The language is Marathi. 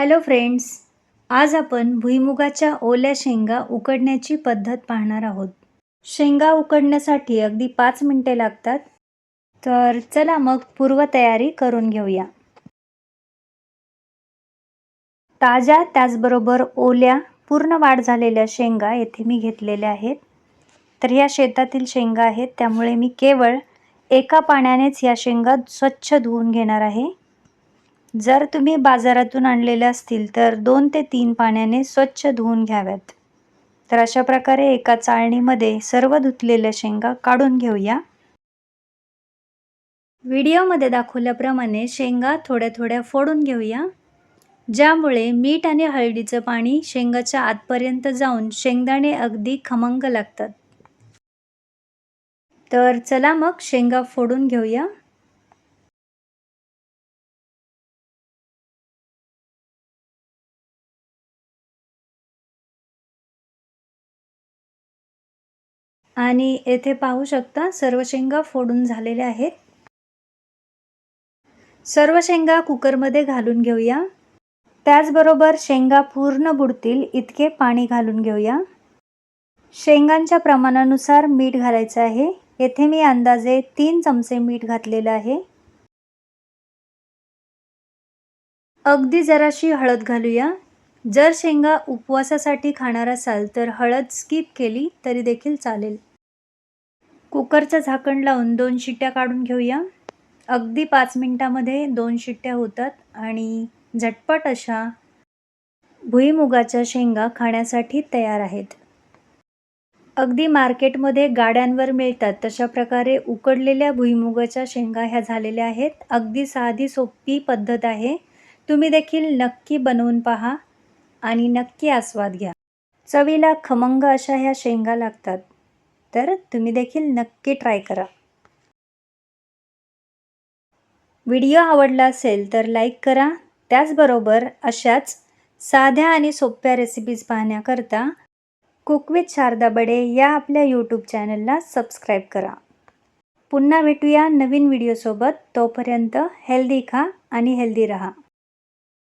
हॅलो फ्रेंड्स आज आपण भुईमुगाच्या ओल्या शेंगा उकडण्याची पद्धत पाहणार आहोत. शेंगा उकडण्यासाठी अगदी पाच मिनटे लागतात. तर चला मग पूर्वतयारी करून घेऊया. ताज्या त्याचबरोबर ओल्या पूर्ण वाढ झालेल्या शेंगा येथे मी घेतलेल्या आहेत. तर ह्या शेतातील शेंगा आहेत त्यामुळे मी केवळ एका पाण्यानेच या शेंगा स्वच्छ धुवून घेणार आहे. जर तुम्ही बाजारातून आणलेल्या असतील तर दोन ते तीन पाण्याने स्वच्छ धुवून घ्याव्यात. तर अशा प्रकारे एका चाळणीमध्ये सर्व धुतलेल्या शेंगा काढून घेऊया. व्हिडिओमध्ये दाखवल्याप्रमाणे शेंगा थोड्या थोड्या फोडून घेऊया. ज्यामुळे मीठ आणि हळदीचं पाणी शेंगाच्या आतपर्यंत जाऊन शेंगदाणे अगदी खमंग लागतात. तर चला मग शेंगा फोडून घेऊया. आणि येथे पाहू शकता सर्व शेंगा फोडून झालेल्या आहेत. सर्व शेंगा कुकरमध्ये घालून घेऊया. त्याचबरोबर शेंगा पूर्ण बुडतील इतके पाणी घालून घेऊया. शेंगांच्या प्रमाणानुसार मीठ घालायचं आहे. येथे मी अंदाजे तीन चमचे मीठ घातलेलं आहे. अगदी जराशी हळद घालूया. जर शेंगा उपवासासाठी खाणार असाल तर हळद स्किप केली तरी देखील चालेल. कुकरचं झाकण लावून दोन शिट्ट्या काढून घेऊया. अगदी पाच मिनटामध्ये दोन शिट्ट्या होतात आणि झटपट अशा भुईमुगाच्या शेंगा खाण्यासाठी तयार आहेत. अगदी मार्केटमध्ये गाड्यांवर मिळतात तशा प्रकारे उकडलेल्या भुईमुगाच्या शेंगा ह्या झालेल्या आहेत. अगदी साधी सोपी पद्धत आहे. तुम्ही देखील नक्की बनवून पहा आणि नक्की आस्वाद घ्या. चवीला खमंग अशा ह्या शेंगा लागतात. तर तुम्ही देखील नक्की ट्राय करा. व्हिडिओ आवडला असेल तर लाईक करा. त्याचबरोबर अशाच साध्या आणि सोप्या रेसिपीज पाहण्याकरता कुक विथ शारदा बडे या आपल्या यूट्यूब चॅनलला सबस्क्राईब करा. पुन्हा भेटूया नवीन व्हिडिओसोबत तोपर्यंत हेल्दी खा आणि हेल्दी रहा.